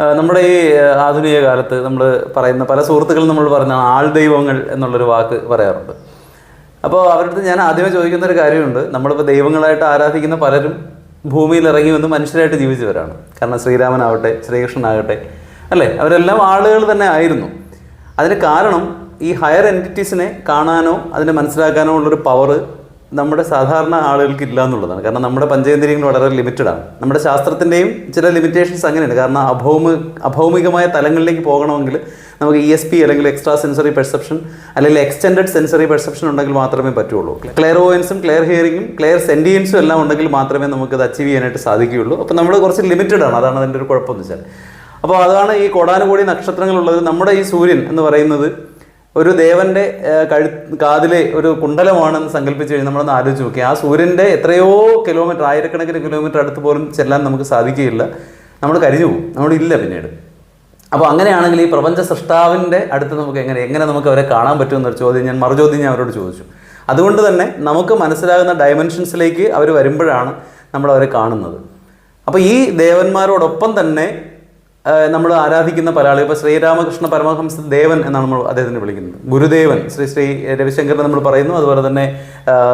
നമ്മുടെ ഈ ആധുനിക കാലത്ത് നമ്മൾ പറയുന്ന പല സുഹൃത്തുക്കളും നമ്മൾ പറയുന്ന ആൾ ദൈവങ്ങൾ എന്നുള്ളൊരു വാക്ക് പറയാറുണ്ട്. അപ്പോൾ അവരുടെ ഞാൻ ആദ്യമേ ചോദിക്കുന്ന ഒരു കാര്യമുണ്ട്. നമ്മളിപ്പോൾ ദൈവങ്ങളായിട്ട് ആരാധിക്കുന്ന പലരും ഭൂമിയിൽ ഇറങ്ങി വന്ന് മനുഷ്യരായിട്ട് ജീവിച്ചവരാണ്. കാരണം ശ്രീരാമനാവട്ടെ ശ്രീകൃഷ്ണനാകട്ടെ അല്ലേ? അവരെല്ലാം ആളുകൾ തന്നെ ആയിരുന്നു. അതിന് കാരണം ഈ ഹയർ എന്റിറ്റീസിനെ കാണാനോ അതിനെ മനസ്സിലാക്കാനോ ഉള്ളൊരു പവർ നമ്മുടെ സാധാരണ ആളുകൾക്ക് ഇല്ല എന്നുള്ളതാണ്. കാരണം നമ്മുടെ പഞ്ചേന്ദ്രിയങ്ങൾ വളരെ ലിമിറ്റഡ് ആണ്. നമ്മുടെ ശാസ്ത്രത്തിന്റെയും ചില ലിമിറ്റേഷൻസ് അങ്ങനെയുണ്ട്. കാരണം അഭൗമ അഭൗമികമായ തലങ്ങളിലേക്ക് പോകണമെങ്കിൽ നമുക്ക് ഇ എസ് പി അല്ലെങ്കിൽ എക്സ്ട്രാ സെൻസറി പെർസെപ്ഷൻ അല്ലെങ്കിൽ എക്സ്റ്റെൻഡഡ് സെൻസറി പെർസെപ്ഷൻ ഉണ്ടെങ്കിൽ മാത്രമേ പറ്റുള്ളൂ. ക്ലിയർ ഓയൻസും ക്ലിയർ ഹിയറിങ്ങും ക്ലിയർ സെന്റിയൻസും എല്ലാം ഉണ്ടെങ്കിൽ മാത്രമേ നമുക്ക് അത് അച്ചീവ് ചെയ്യാനായിട്ട് സാധിക്കുകയുള്ളൂ. അപ്പോൾ നമ്മൾ കുറച്ച് ലിമിറ്റഡ് ആണ്. അതാണ് അതിന്റെ ഒരു കുഴപ്പമെന്ന് വെച്ചാൽ. അപ്പോൾ അതാണ് ഈ കോടാനുകോടി നക്ഷത്രങ്ങളുള്ളത്. നമ്മുടെ ഈ സൂര്യൻ എന്ന് പറയുന്നത് ഒരു ദേവന്റെ കഴു കാതിലെ ഒരു കുണ്ടലമാണെന്ന് സങ്കല്പിച്ച് കഴിഞ്ഞാൽ നമ്മളൊന്ന് ആലോചിച്ച് നോക്കി ആ സൂര്യന്റെ എത്രയോ കിലോമീറ്റർ ആയിരക്കണക്കിന് കിലോമീറ്റർ അടുത്ത് പോലും ചെല്ലാൻ നമുക്ക് സാധിക്കുകയില്ല. നമ്മൾ കരിഞ്ഞു പോകും. നമ്മളില്ല പിന്നീട്. അപ്പോൾ അങ്ങനെയാണെങ്കിൽ ഈ പ്രപഞ്ച സൃഷ്ടാവിന്റെ അടുത്ത് നമുക്ക് എങ്ങനെ എങ്ങനെ നമുക്ക് അവരെ കാണാൻ പറ്റുമെന്നൊരു ചോദ്യം ഞാൻ മറുചോദ്യം ഞാൻ അവരോട് ചോദിച്ചു. അതുകൊണ്ട് തന്നെ നമുക്ക് മനസ്സിലാകുന്ന ഡയമെൻഷൻസിലേക്ക് അവർ വരുമ്പോഴാണ് നമ്മൾ അവരെ കാണുന്നത്. അപ്പോൾ ഈ ദേവന്മാരോടൊപ്പം തന്നെ നമ്മൾ ആരാധിക്കുന്ന പല ആളുകൾ ഇപ്പോൾ ശ്രീരാമകൃഷ്ണ പരമഹംസ ദേവൻ എന്നാണ് നമ്മൾ അദ്ദേഹത്തിനെ വിളിക്കുന്നത്. ഗുരുദേവൻ ശ്രീ ശ്രീ രവിശങ്കറിനെ നമ്മൾ പറയുന്നു. അതുപോലെ തന്നെ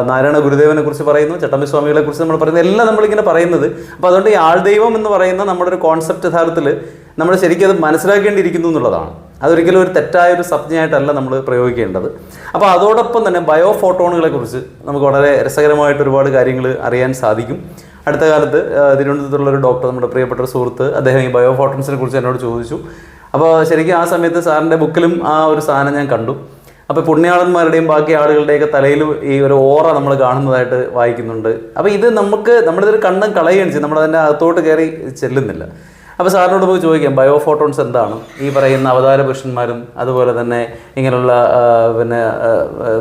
നാരായണ ഗുരുദേവനെ കുറിച്ച് പറയുന്നു. ചട്ടമ്പി സ്വാമികളെ കുറിച്ച് നമ്മൾ പറയുന്നു. എല്ലാം നമ്മളിങ്ങനെ പറയുന്നത്. അപ്പോൾ അതുകൊണ്ട് ഈ ആൾദൈവം എന്ന് പറയുന്ന നമ്മുടെ ഒരു കോൺസെപ്റ്റ് യഥാർത്ഥത്തിൽ നമ്മൾ ശരിക്കും അത് മനസ്സിലാക്കേണ്ടിയിരിക്കുന്നു എന്നുള്ളതാണ്. അതൊരിക്കലും ഒരു തെറ്റായ ഒരു സംജ്ഞയായിട്ടല്ല നമ്മൾ പ്രയോഗിക്കേണ്ടത്. അപ്പോൾ അതോടൊപ്പം തന്നെ ബയോ ഫോട്ടോണുകളെ കുറിച്ച് നമുക്ക് വളരെ രസകരമായിട്ട് ഒരുപാട് കാര്യങ്ങൾ അറിയാൻ സാധിക്കും. അടുത്ത കാലത്ത് തിരുവനന്തപുരത്തുള്ള ഒരു ഡോക്ടർ നമ്മുടെ പ്രിയപ്പെട്ട ഒരു സുഹൃത്ത് അദ്ദേഹം ഈ ബയോ ഫോട്ടോൺസിനെ കുറിച്ച് എന്നോട് ചോദിച്ചു. അപ്പോൾ ശരിക്കും ആ സമയത്ത് സാറിന്റെ ബുക്കിലും ആ ഒരു സാധനം ഞാൻ കണ്ടു. അപ്പോൾ പുണ്യാളന്മാരുടെയും ബാക്കി ആളുകളുടെയൊക്കെ തലയിൽ ഈ ഒരു ഓറ നമ്മൾ കാണുന്നതായിട്ട് വായിക്കുന്നുണ്ട്. അപ്പോൾ ഇത് നമുക്ക് നമ്മളിതൊരു കണ്ണും കളയുകയാണ് ചെയ്യും. നമ്മളതിന്റെ അകത്തോട്ട് കയറി ചെല്ലുന്നില്ല. അപ്പോൾ സാറിനോട് പോയി ചോദിക്കാം ബയോ ഫോട്ടോൺസ് എന്താണ്? ഈ പറയുന്ന അവതാര പുരുഷന്മാരും അതുപോലെ തന്നെ ഇങ്ങനെയുള്ള പിന്നെ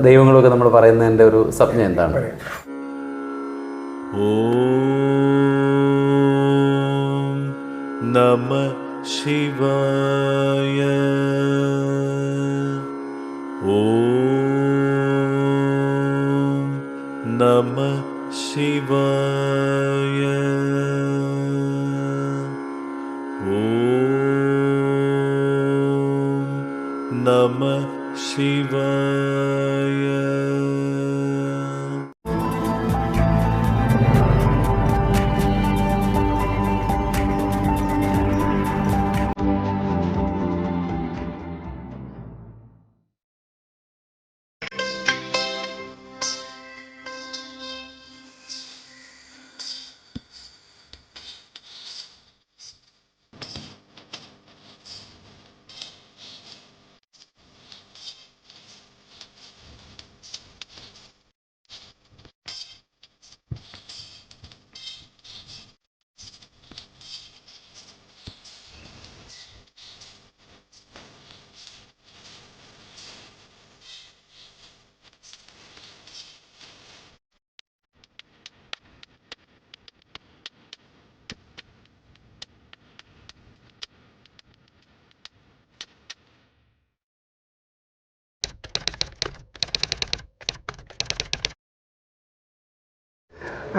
ദൈവങ്ങളൊക്കെ നമ്മൾ പറയുന്നതിന്റെ ഒരു സ്വപ്നം എന്താണ്? നമ ശിവായ. ഓ നമ ശിവായ.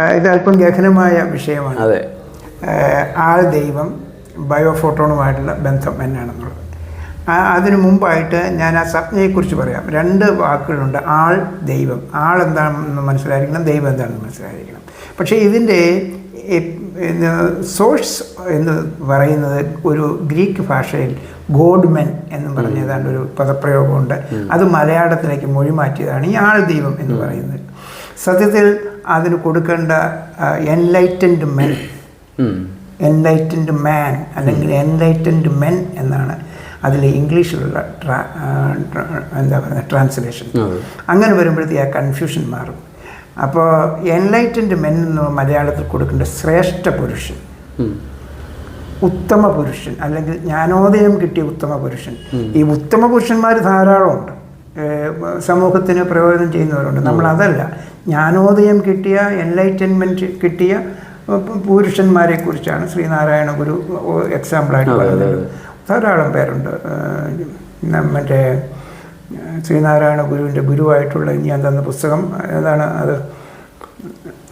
ഇത് അല്പം ഗഹനമായ വിഷയമാണ്. അതെ. ആൾ ദൈവം ബയോഫോട്ടോണുമായിട്ടുള്ള ബന്ധം എന്നാണെന്നുള്ളത്. അതിനു മുമ്പായിട്ട് ഞാൻ ആ സംജ്ഞയെക്കുറിച്ച് പറയാം. രണ്ട് വാക്കുകളുണ്ട്. ആൾ ദൈവം. ആൾ എന്താണെന്ന് മനസ്സിലായിരിക്കണം ദൈവം എന്താണെന്ന് മനസ്സിലായിരിക്കണം. പക്ഷേ ഇതിന്റെ സോഴ്സ് എന്ന് പറയുന്നത് ഒരു ഗ്രീക്ക് ഭാഷയിൽ ഗോഡ്മെൻ എന്ന് പറഞ്ഞ ഏതാണ്ട് ഒരു പദപ്രയോഗമുണ്ട്. അത് മലയാളത്തിലേക്ക് മൊഴി മാറ്റിയതാണ് ഈ ആൾ ദൈവം എന്ന് പറയുന്നത്. സത്യത്തിൽ അതിന് കൊടുക്കേണ്ട എൻലൈറ്റൻഡ് മെൻ. എൻലൈറ്റൻഡ് മാൻ അല്ലെങ്കിൽ എൻലൈറ്റൻഡ് മെൻ എന്നാണ് അതിൽ ഇംഗ്ലീഷിലുള്ള എന്താ പറയുക ട്രാൻസ്ലേഷൻ അങ്ങനെ വരുമ്പോഴത്തേക്ക് ആ കൺഫ്യൂഷൻ മാറും. അപ്പോൾ എൻലൈറ്റൻഡ് മെൻ എന്ന് മലയാളത്തിൽ കൊടുക്കേണ്ട ശ്രേഷ്ഠ പുരുഷൻ ഉത്തമ പുരുഷൻ അല്ലെങ്കിൽ ജ്ഞാനോദയം കിട്ടിയ ഉത്തമ പുരുഷൻ. ഈ ഉത്തമ പുരുഷന്മാർ ധാരാളമുണ്ട്. സമൂഹത്തിന് പ്രയോജനം ചെയ്യുന്നവരുണ്ട്. നമ്മൾ അതല്ല ജ്ഞാനോദയം കിട്ടിയ എൻലൈറ്റൻമെന്റ് കിട്ടിയ പുരുഷന്മാരെക്കുറിച്ചാണ് പുരുഷന്മാരെ കുറിച്ചാണ് ശ്രീനാരായണ ഗുരു എക്സാമ്പിളായിട്ട് പറയുന്നത് ധാരാളം പേരുണ്ട്. മറ്റേ ശ്രീനാരായണ ഗുരുവിന്റെ ഗുരുവായിട്ടുള്ള ഇനി എന്തെന്ന പുസ്തകം? ഏതാണ് അത്?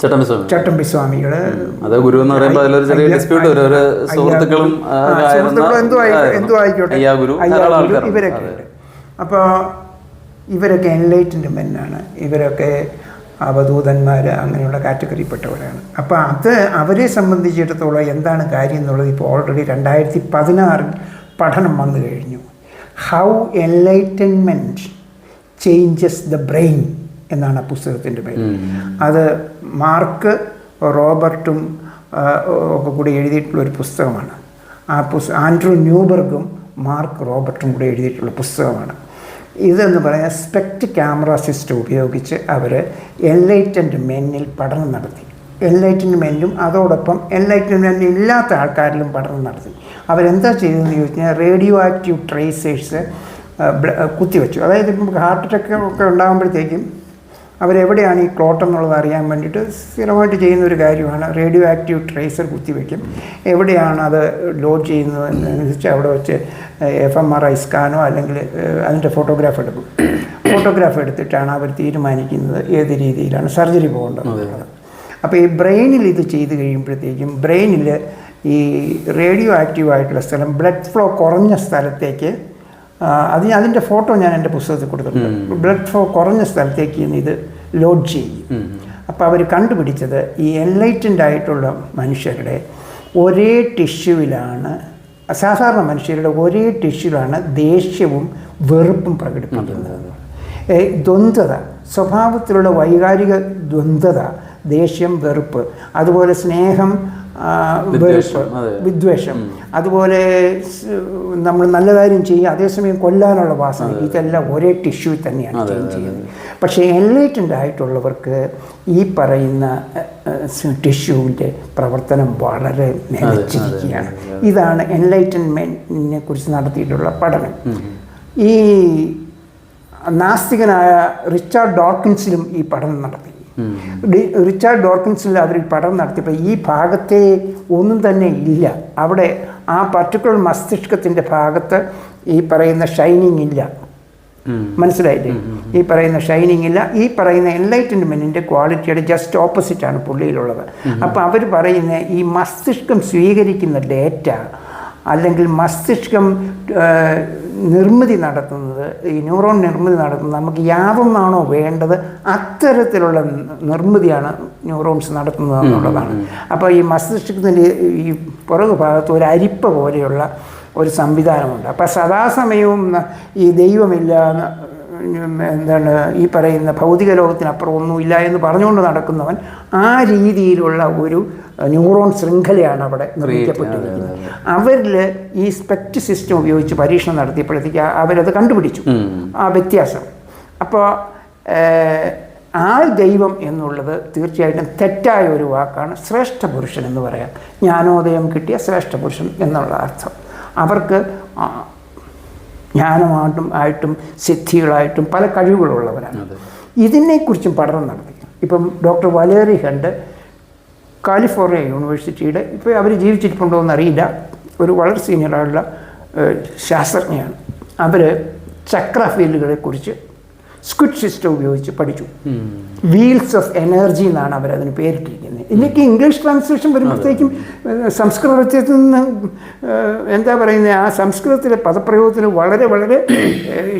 ചട്ടമ്പി സ്വാമി. ചട്ടമ്പി സ്വാമികൾ. അത് ഗുരു എന്ന് പറയുമ്പോൾ അതിലൊരു ചെറിയ ഡിസ്പ്യൂട്ട് വരും. ഒരു സുഹൃത്തുക്കളും എന്തും ആയിക്കോട്ടെ. ഇവരൊക്കെ. ഉണ്ട് അപ്പോൾ ഇവരൊക്കെ എൻലൈറ്റൻഡ് മെന്നാണ് ഇവരൊക്കെ അവധൂതന്മാർ അങ്ങനെയുള്ള കാറ്റഗറിപ്പെട്ടവരാണ് അപ്പോൾ അത് അവരെ സംബന്ധിച്ചിടത്തോളം എന്താണ് കാര്യം എന്നുള്ളത് ഇപ്പോൾ ഓൾറെഡി രണ്ടായിരത്തി പതിനാറിൽ പഠനം വന്നു കഴിഞ്ഞു. How enlightenment changes the brain എന്നാണ് ആ പുസ്തകത്തിന്റെ പേര്. അത് മാർക്ക് റോബർട്ടും ഒക്കെ കൂടി എഴുതിയിട്ടുള്ള ഒരു പുസ്തകമാണ്. ആ പുസ്തകം ആൻഡ്രൂ ന്യൂബർഗും മാർക്ക് റോബർട്ടും കൂടി എഴുതിയിട്ടുള്ള പുസ്തകമാണ്. ഇതെന്ന് പറയാൻ സ്പെക്ട് ക്യാമറ സിസ്റ്റം ഉപയോഗിച്ച് അവർ എൻലൈറ്റൻഡ് മെന്നിൽ പഠനം നടത്തി. എൻലൈറ്റൻഡ് മെന്നും അതോടൊപ്പം എൻലൈറ്റൻഡ് മെൻ ഇല്ലാത്ത ആൾക്കാരിലും പഠനം നടത്തി. അവരെന്താ ചെയ്തതെന്ന് ചോദിച്ചാൽ റേഡിയോ ആക്റ്റീവ് ട്രേസേഴ്സ് കുത്തിവെച്ചു. അതായത് ഇപ്പം ഹാർട്ട് അറ്റാക്ക് ഒക്കെ ഉണ്ടാകുമ്പോഴത്തേക്കും അവരെവിടെയാണ് ഈ ക്ലോട്ട് എന്നുള്ളത് അറിയാൻ വേണ്ടിയിട്ട് സ്ഥിരമായിട്ട് ചെയ്യുന്ന ഒരു കാര്യമാണ് റേഡിയോ ആക്റ്റീവ് ട്രേസർ കുത്തിവെക്കും എവിടെയാണ് അത് ലോഡ് ചെയ്യുന്നത് അനുസരിച്ച് അവിടെ വെച്ച് എഫ് എം ആർ ഐ സ്കാനോ അല്ലെങ്കിൽ അതിന്റെ ഫോട്ടോഗ്രാഫ് എടുക്കും. ഫോട്ടോഗ്രാഫ് എടുത്തിട്ടാണ് അവർ തീരുമാനിക്കുന്നത് ഏത് രീതിയിലാണ് സർജറി പോകേണ്ടത് അപ്പോൾ ഈ ബ്രെയിനിൽ ഇത് ചെയ്ത് കഴിയുമ്പോഴത്തേക്കും ബ്രെയിനിൽ ഈ റേഡിയോ ആക്റ്റീവ് ആയിട്ടുള്ള സ്ഥലം ബ്ലഡ് ഫ്ലോ കുറഞ്ഞ സ്ഥലത്തേക്ക് അത് ഞാൻ- അതിന്റെ ഫോട്ടോ ഞാൻ എന്റെ പുസ്തകത്തിൽ കൊടുത്തിട്ടുണ്ട്. ബ്ലഡ് ഫ്ലോ കുറഞ്ഞ സ്ഥലത്തേക്ക് ഇത് ലോഡ് ചെയ്യും. അപ്പോൾ അവർ കണ്ടുപിടിച്ചത് ഈ എൻലൈറ്റൻഡ് ആയിട്ടുള്ള മനുഷ്യരുടെ ഒരേ ടിഷ്യൂവിലാണ് സാധാരണ മനുഷ്യരുടെ ഒരേ ടിഷ്യൂവിലാണ് ദേഷ്യവും വെറുപ്പും പ്രകടിപ്പിക്കുന്നത്. ദ്വന്ദ്ത ദ്വന്ദ്വത സ്വഭാവത്തിലുള്ള വൈകാരിക ദ്വന്ദ്വത ദേഷ്യം വെറുപ്പ് അതുപോലെ സ്നേഹം വെറുപ്പ് വിദ്വേഷം. അതുപോലെ നമ്മൾ നല്ല കാര്യം ചെയ്യുക അതേസമയം കൊല്ലാനുള്ള വാസന. ഇതെല്ലാം ഒരേ ടിഷ്യൂ തന്നെയാണ് ചെയ്യുന്നത്. പക്ഷേ എൻലൈറ്റൻഡ് ആയിട്ടുള്ളവർക്ക് ഈ പറയുന്ന ടിഷ്യൂവിന്റെ പ്രവർത്തനം വളരെ നിലച്ചിരിക്കുകയാണ് ഇതാണ് എൻലൈറ്റൻമെന്റിനെ കുറിച്ച് നടത്തിയിട്ടുള്ള പഠനം. ഈ നാസ്തികനായ റിച്ചാർഡ് ഡോക്കിൻസിലും ഈ പഠനം നടത്തി. റിച്ചാർഡ് ഡോർക്കിൻസിൽ അവർ പഠനം നടത്തിയപ്പോൾ ഈ ഭാഗത്തെ ഒന്നും തന്നെ ഇല്ല. അവിടെ ആ പർട്ടിക്കുലർ മസ്തിഷ്കത്തിന്റെ ഭാഗത്ത് ഈ പറയുന്ന ഷൈനിങ് ഇല്ല. മനസ്സിലായില്ലേ? ഈ പറയുന്ന ഷൈനിങ് ഇല്ല. ഈ പറയുന്ന എൻലൈറ്റൻമെന്റിന്റെ ക്വാളിറ്റിയുടെ ജസ്റ്റ് ഓപ്പോസിറ്റാണ് പുള്ളിയിലുള്ളത്. അപ്പോൾ അവർ പറയുന്ന ഈ മസ്തിഷ്കം സ്വീകരിക്കുന്ന ഡേറ്റ അല്ലെങ്കിൽ മസ്തിഷ്കം നിർമ്മിതി നടത്തുന്നത് ഈ ന്യൂറോൺ നിർമ്മിതി നടത്തുന്നത് നമുക്ക് യാതൊന്നാണോ വേണ്ടത് അത്തരത്തിലുള്ള നിർമ്മിതിയാണ് ന്യൂറോൺസ് നടത്തുന്നത് എന്നുള്ളതാണ് അപ്പോൾ ഈ മസ്തിഷ്കത്തിന്റെ ഈ പുറകു ഭാഗത്ത് ഒരു അരിപ്പ പോലെയുള്ള ഒരു സംവിധാനമുണ്ട്. അപ്പോൾ സദാസമയവും ഈ ദൈവമില്ല എന്താണ് ഈ പറയുന്ന ഭൗതിക ലോകത്തിനപ്പുറം ഒന്നുമില്ല എന്ന് പറഞ്ഞുകൊണ്ട് നടക്കുന്നവൻ ആ രീതിയിലുള്ള ഒരു ന്യൂറോൺ ശൃംഖലയാണ് അവിടെ നിർമ്മിക്കപ്പെട്ടിരിക്കുന്നത്. അവരിൽ ഈ സ്പെക്ട് സിസ്റ്റം ഉപയോഗിച്ച് പരീക്ഷണം നടത്തിയപ്പോഴത്തേക്ക് അവരത് കണ്ടുപിടിച്ചു. ആ വ്യത്യാസം. അപ്പോൾ ആ ദൈവം എന്നുള്ളത് തീർച്ചയായിട്ടും തെറ്റായ ഒരു വാക്കാണ് ശ്രേഷ്ഠ പുരുഷൻ എന്ന് പറയാം. ജ്ഞാനോദയം കിട്ടിയ ശ്രേഷ്ഠ പുരുഷൻ എന്നുള്ള അർത്ഥം. അവർക്ക് ജ്ഞാനമായിട്ടും ആയിട്ടും സിദ്ധികളായിട്ടും പല കഴിവുകളുള്ളവരാണ്. ഇതിനെക്കുറിച്ചും പഠനം നടത്തി. ഇപ്പം ഡോക്ടർ വലേറി ഹണ്ട് കാലിഫോർണിയ യൂണിവേഴ്സിറ്റിയുടെ ഇപ്പോൾ അവർ ജീവിച്ചിരിപ്പുണ്ടോ എന്നറിയില്ല. ഒരു വളരെ സീനിയറായുള്ള ശാസ്ത്രജ്ഞയാണ്. അവർ ചക്ര ഫീൽഡുകളെ കുറിച്ച് സ്ക്വിഡ് സിസ്റ്റം ഉപയോഗിച്ച് പഠിച്ചു. വീൽസ് ഓഫ് എനർജി എന്നാണ് അവരതിന് പേരിട്ടിരിക്കുന്നത്. ഇതിലേക്ക് ഇംഗ്ലീഷ് ട്രാൻസ്ലേഷൻ വരുമ്പോഴത്തേക്കും സംസ്കൃതത്തിൽ നിന്ന് എന്താ പറയുന്നത് ആ സംസ്കൃതത്തിലെ പദപ്രയോഗത്തിന് വളരെ വളരെ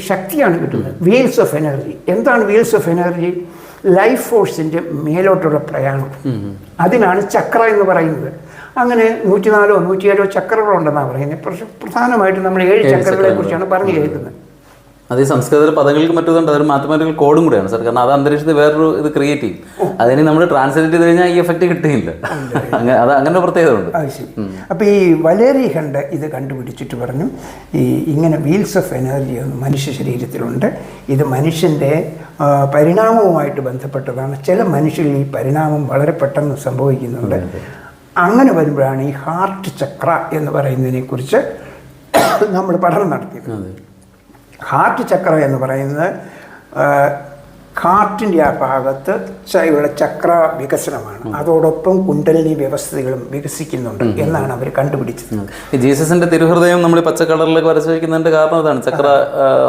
ശക്തിയാണ് കിട്ടുന്നത്. വീൽസ് ഓഫ് എനർജി എന്താണ് വീൽസ് ഓഫ് എനർജി ലൈഫ് ഫോഴ്സിന്റെ മേലോട്ടുള്ള പ്രയാണം. അതിനാണ് ചക്ര എന്ന് പറയുന്നത്. അങ്ങനെ നൂറ്റിനാലോ നൂറ്റിയേഴോ ചക്രകളോ ഉണ്ടെന്നാണ് പറയുന്നത്. പക്ഷെ പ്രധാനമായിട്ടും നമ്മൾ ഏഴ് ചക്രകളെ കുറിച്ചാണ് പറഞ്ഞു കേൾക്കുന്നത് അത് ഈ സംസ്കൃത പദങ്ങൾക്ക് മറ്റുണ്ട് അതൊരു മാത്തമാറ്റിക്കൽ കോഡും കൂടെയാണ്. സാർ കാരണം അത് അന്തരീക്ഷത്തിൽ വേറൊരു ഇത് ക്രിയേറ്റ് ചെയ്യും. അതിന് നമ്മൾ ട്രാൻസ്ലേറ്റ് ചെയ്ത് കഴിഞ്ഞാൽ ഈ എഫക്റ്റ് കിട്ടുകയില്ല. അങ്ങനെ അത് അങ്ങനെ ഒരു പ്രത്യേകത ഉണ്ട് അപ്പൊ അപ്പോൾ ഈ വലേറി ഹണ്ട് ഇത് കണ്ടുപിടിച്ചിട്ട് പറഞ്ഞു ഈ ഇങ്ങനെ വീൽസ് ഓഫ് എനർജി ഒന്ന് മനുഷ്യ ശരീരത്തിലുണ്ട്. ഇത് മനുഷ്യന്റെ പരിണാമവുമായിട്ട് ബന്ധപ്പെട്ടതാണ്. ചില മനുഷ്യരിൽ ഈ പരിണാമം വളരെ പെട്ടെന്ന് സംഭവിക്കുന്നുണ്ട്. അങ്ങനെ വരുമ്പോഴാണ് ഈ ഹാർട്ട് ചക്ര എന്ന് പറയുന്നതിനെക്കുറിച്ച് നമ്മൾ പഠനം നടത്തിയത്. ഹാർട്ട് ചക്രം എന്ന് പറയുന്നത് കാറ്റിന്റെ ഹാർട്ടിന്റെ ആ ഭാഗത്ത് ചക്ര വികസനമാണ്. അതോടൊപ്പം കുണ്ടലിനി വ്യവസ്ഥകളും വികസിക്കുന്നുണ്ട് എന്നാണ് അവർ കണ്ടുപിടിച്ചത്. ജീസസിന്റെ തിരുഹൃദയം നമ്മൾ പച്ച കളറിൽ വരച്ചു വയ്ക്കുന്നതിന്റെ കാരണം അതാണ്. ചക്ര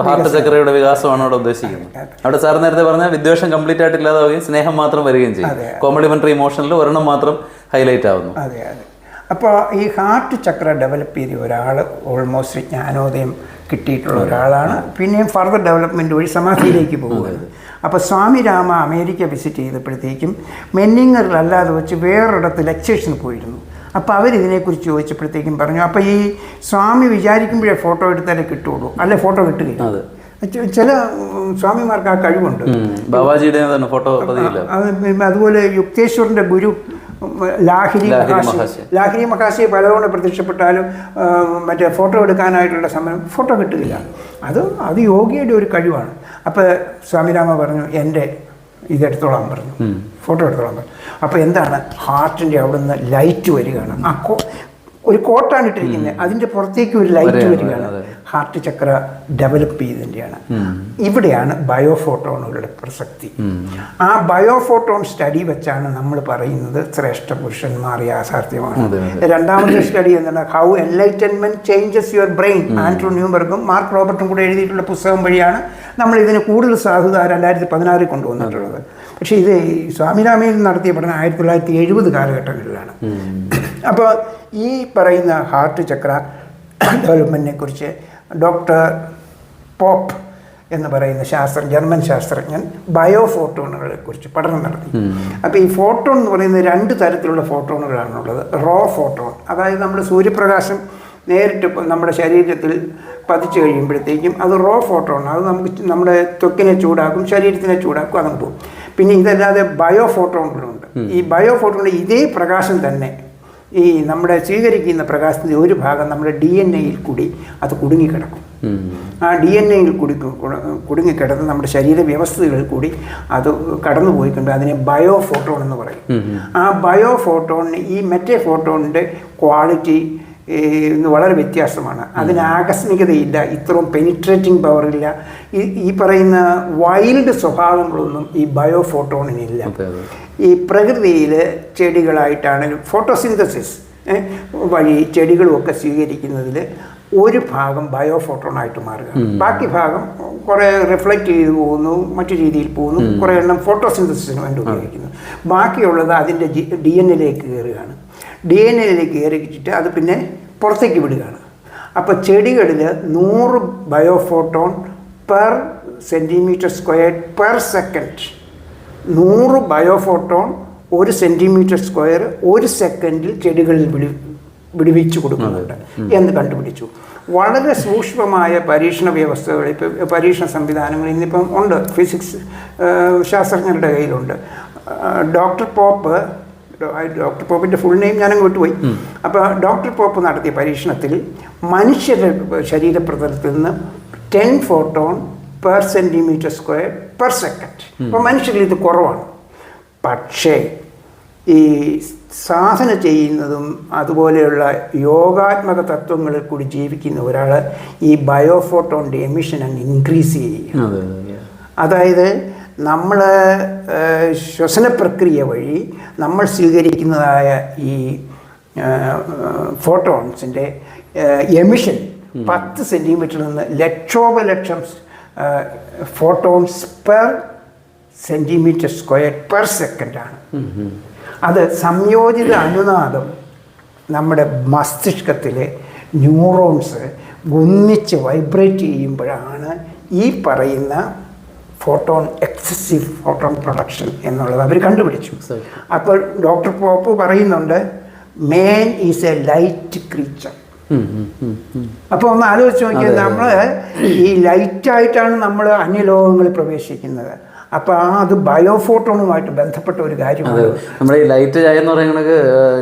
ഹാർട്ട് ചക്രയുടെ വികാസമാണ് അവിടെ ഉദ്ദേശിക്കുന്നത്. അവിടെ സാർ നേരത്തെ പറഞ്ഞാൽ വിദ്വേഷം കംപ്ലീറ്റ് ആയിട്ട് ഇല്ലാതാവുകയും സ്നേഹം മാത്രം വരികയും ചെയ്യും. കോംപ്ലിമെന്ററി ഇമോഷനിൽ ഒരെണ്ണം മാത്രം ഹൈലൈറ്റ് ആവുന്നു. അതെ അതെ. അപ്പോൾ ഈ ഹാർട്ട് ചക്ര ഡെവലപ്പ് ചെയ്ത ഒരാൾ ഓൾമോസ്റ്റ് ജ്ഞാനോദയം കിട്ടിയിട്ടുള്ള ഒരാളാണ്. പിന്നെയും ഫർദർ ഡെവലപ്മെന്റ് വഴി സമാധിയിലേക്ക് പോകുന്നത്. അപ്പോൾ സ്വാമി രാമ അമേരിക്ക വിസിറ്റ് ചെയ്തപ്പോഴത്തേക്കും മെന്നിങ്ങറിലല്ലാതെ വെച്ച് വേറൊരിടത്ത് ലെക്ചേഴ്സിന് പോയിരുന്നു. അപ്പോൾ അവരിതിനെക്കുറിച്ച് ചോദിച്ചപ്പോഴത്തേക്കും പറഞ്ഞു അപ്പോൾ ഈ സ്വാമി വിചാരിക്കുമ്പോഴേ ഫോട്ടോ എടുത്താലേ കിട്ടുള്ളൂ. അല്ലെ ഫോട്ടോ കിട്ടുകയില്ല. ചില സ്വാമിമാർക്ക് ആ കഴിവുണ്ട്. ബാബാജിയുടെ ഫോട്ടോ അതുപോലെ യുക്തേശ്വറിന്റെ ഗുരു ലാഹിരി മഹാശി. ലാഹിരി മഹാശി പലതവണ പ്രത്യക്ഷപ്പെട്ടാലും മറ്റേ ഫോട്ടോ എടുക്കാനായിട്ടുള്ള സമയം ഫോട്ടോ കിട്ടുകയില്ല അത് അത് യോഗിയുടെ ഒരു കഴിവാണ്. അപ്പോൾ സ്വാമിരാമ പറഞ്ഞു എന്റെ ഇതെടുത്തോളാൻ പറഞ്ഞു. ഫോട്ടോ എടുത്തോളാൻ പറഞ്ഞു. അപ്പോൾ എന്താണ്? ഹാർട്ടിന്റെ അവിടുന്ന് ലൈറ്റ് വരികയാണ്. ആ ഒരു കോട്ടാണ് ഇട്ടിരിക്കുന്നത്. അതിന്റെ പുറത്തേക്ക് ഒരു ലൈറ്റ് വരികയാണ്, വരികയാണ് ഹാർട്ട് ചക്ര ഡെവലപ്പ് ചെയ്തതിന്റെയാണ് ഇവിടെയാണ് ബയോഫോട്ടോണുകളുടെ പ്രസക്തി. ആ ബയോഫോട്ടോൺ സ്റ്റഡി വെച്ചാണ് നമ്മൾ പറയുന്നത് ശ്രേഷ്ഠ പുരുഷന്മാർ യാഥാർത്ഥ്യമാണ് രണ്ടാമത്തെ സ്റ്റഡി എന്താണ്? How enlightenment changes your brain Andrew ന്യൂബർഗും Mark റോബർട്ടും കൂടെ എഴുതിയിട്ടുള്ള പുസ്തകം വഴിയാണ് നമ്മൾ ഇതിന് കൂടുതൽ സാധുത രണ്ടായിരത്തി പതിനാറിൽ കൊണ്ടുവന്നിട്ടുള്ളത്. പക്ഷേ ഇത് ഈ സ്വാമിരാമയിൽ നടത്തിയ പഠനം ആയിരത്തി തൊള്ളായിരത്തി എഴുപത് കാലഘട്ടങ്ങളിലാണ് അപ്പോൾ ഈ പറയുന്ന ഹാർട്ട് ചക്ര ഡെവലപ്മെന്റിനെ കുറിച്ച് ഡോക്ടർ പോപ്പ് എന്ന് പറയുന്ന ശാസ്ത്രം ജർമ്മൻ ശാസ്ത്രജ്ഞൻ ബയോ ഫോട്ടോണുകളെ കുറിച്ച് പഠനം നടത്തി. അപ്പോൾ ഈ ഫോട്ടോൺ എന്ന് പറയുന്നത് രണ്ട് തരത്തിലുള്ള ഫോട്ടോണുകളാണുള്ളത്. റോ ഫോട്ടോൺ അതായത് നമ്മൾ സൂര്യപ്രകാശം നേരിട്ട് നമ്മുടെ ശരീരത്തിൽ പതിച്ചു കഴിയുമ്പോഴത്തേക്കും അത് റോ ഫോട്ടോൺ അത് നമുക്ക് നമ്മുടെ ത്വക്കിനെ ചൂടാക്കും ശരീരത്തിനെ ചൂടാക്കും അതങ്ങ് പോകും. പിന്നെ ഇതല്ലാതെ ബയോ ഫോട്ടോണുകളുണ്ട് ഈ ബയോ ഫോട്ടോണിൽ ഇതേ പ്രകാശം തന്നെ ഈ നമ്മുടെ സ്വീകരിക്കുന്ന പ്രകാശത്തിന്റെ ഒരു ഭാഗം നമ്മുടെ ഡി എൻ എയിൽ കൂടി അത് കുടുങ്ങിക്കിടക്കും. ആ ഡി എൻ എയിൽ കുടി കുടുങ്ങിക്കിടന്ന് നമ്മുടെ ശരീര വ്യവസ്ഥകളിൽ കൂടി അത് കടന്നു പോയിക്കൊണ്ട് അതിനെ ബയോ ഫോട്ടോൺ എന്ന് പറയും. ആ ബയോ ഫോട്ടോണിന് ഈ മറ്റേ ഫോട്ടോണിന്റെ ക്വാളിറ്റി ഇന്ന് വളരെ വ്യത്യാസമാണ്. അതിന് ആകസ്മികതയില്ല ഇത്രയും പെനിട്രേറ്റിംഗ് പവറില്ല ഈ ഈ പറയുന്ന വൈൽഡ് സ്വഭാവങ്ങളൊന്നും ഈ ബയോ ഫോട്ടോണിനില്ല. ഈ പ്രകൃതിയിൽ ചെടികളായിട്ടാണെങ്കിലും ഫോട്ടോസിന്തസിസ് വഴി ചെടികളുമൊക്കെ സ്വീകരിക്കുന്നതിൽ ഒരു ഭാഗം ബയോ ഫോട്ടോണായിട്ട് മാറുക. ബാക്കി ഭാഗം കുറേ റിഫ്ലക്റ്റ് ചെയ്ത് പോകുന്നു മറ്റു രീതിയിൽ പോകുന്നു കുറേ എണ്ണം ഫോട്ടോസിന്തസിന് വേണ്ടി ഉപയോഗിക്കുന്നു. ബാക്കിയുള്ളത് അതിന്റെ ഡി എൻ എയിലേക്ക് കയറുകയാണ്. ഡി എൻ എയിലേക്ക് ഏറിച്ചിട്ട് അത് പിന്നെ പുറത്തേക്ക് വിടുകയാണ്. അപ്പോൾ ചെടികളിൽ നൂറ് biophoton per centimetre square per second. നൂറ് ബയോഫോട്ടോൺ ഒരു സെന്റിമീറ്റർ സ്ക്വയർ ഒരു സെക്കൻഡിൽ ചെടികളിൽ വിടി വിടുവിച്ചു കൊടുക്കുന്നുണ്ട് എന്ന് കണ്ടുപിടിച്ചു. വളരെ സൂക്ഷ്മമായ പരീക്ഷണ വ്യവസ്ഥകൾ ഇപ്പോൾ പരീക്ഷണ സംവിധാനങ്ങൾ ഇന്നിപ്പം ഉണ്ട്. ഫിസിക്സ് ശാസ്ത്രജ്ഞരുടെ കയ്യിലുണ്ട്. ഡോക്ടർ പോപ്പ് ഡോക്ടർ പോപ്പിന്റെ ഫുൾ നെയിം ഞാനങ്ങ് വിട്ടുപോയി അപ്പോൾ ഡോക്ടർ പോപ്പ് നടത്തിയ പരീക്ഷണത്തിൽ മനുഷ്യരുടെ ശരീരപ്രതലത്തിൽ നിന്ന് ten photon per centimetre square per second അപ്പോൾ മനുഷ്യരിൽ ഇത് കുറവാണ്. പക്ഷേ ഈ സാധന ചെയ്യുന്നതും അതുപോലെയുള്ള യോഗാത്മക തത്വങ്ങളിൽ കൂടി ജീവിക്കുന്ന ഒരാൾ ഈ ബയോഫോട്ടോണിന്റെ എമിഷൻ അങ്ങ് ഇൻക്രീസ് ചെയ്യുക അതെ അതെ. അതായത് നമ്മൾ ശ്വസന പ്രക്രിയ വഴി നമ്മൾ സ്വീകരിക്കുന്നതായ ഈ ഫോട്ടോൺസിന്റെ എമിഷൻ പത്ത് സെന്റിമീറ്ററിൽ നിന്ന് ലക്ഷോപലക്ഷം photons per centimetre square per സെക്കൻഡാണ്. അത് സംയോജിത അനുനാദം നമ്മുടെ മസ്തിഷ്കത്തിലെ ന്യൂറോൺസ് ഒന്നിച്ച് വൈബ്രേറ്റ് ചെയ്യുമ്പോഴാണ് ഈ പറയുന്ന ഫോട്ടോൺ എക്സസീവ് ഫോട്ടോൺ പ്രൊഡക്ഷൻ എന്നുള്ളത് അവർ കണ്ടുപിടിച്ചു. അപ്പോൾ ഡോക്ടർ പോപ്പ് പറയുന്നുണ്ട് man is a light creature അപ്പോൾ ഒന്ന് ആലോചിച്ച് നോക്കിയാൽ നമ്മൾ ഈ ലൈറ്റായിട്ടാണ് നമ്മൾ അന്യലോകങ്ങളിൽ പ്രവേശിക്കുന്നത്. അപ്പോൾ ആ അത് ബയോഫോട്ടോണുമായിട്ട് ബന്ധപ്പെട്ട ഒരു കാര്യമാണ്. നമ്മുടെ ഈ ലൈറ്റ് ചായ എന്ന് പറയുന്നത്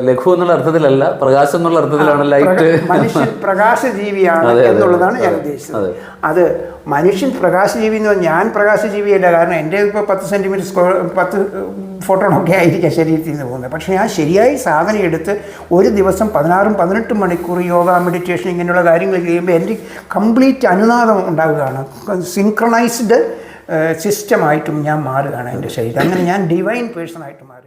ലഘു എന്നുള്ള അർത്ഥത്തിലല്ല പ്രകാശം എന്നുള്ള അർത്ഥത്തിലാണ് ലൈറ്റ്. മനുഷ്യൻ പ്രകാശജീവിയാണ് എന്നുള്ളതാണ് ഞാൻ ഉദ്ദേശിച്ചത്. അത്. മനുഷ്യൻ പ്രകാശജീവി എന്ന് പറഞ്ഞാൽ ഞാൻ പ്രകാശജീവിയല്ല കാരണം എന്റെ ഇപ്പോൾ പത്ത് സെന്റിമീറ്റർ സ്ക്വയർ പത്ത് ഫോട്ടോണൊക്കെ ആയിരിക്കാം ശരീരത്തിൽ നിന്ന് പോകുന്നത്. പക്ഷേ ഞാൻ ശരിയായി സാധനം എടുത്ത് ഒരു ദിവസം പതിനാറും പതിനെട്ടും മണിക്കൂർ യോഗ മെഡിറ്റേഷൻ ഇങ്ങനെയുള്ള കാര്യങ്ങൾ ചെയ്യുമ്പോൾ എന്റെ കംപ്ലീറ്റ് അനുനാദം ഉണ്ടാവുകയാണ്. സിങ്ക്രണൈസ്ഡ് സിസ്റ്റമായിട്ടും ഞാൻ മാറുകയാണ് എന്റെ ശരീരം. അങ്ങനെ ഞാൻ ഡിവൈൻ പേഴ്സണായിട്ട് മാറി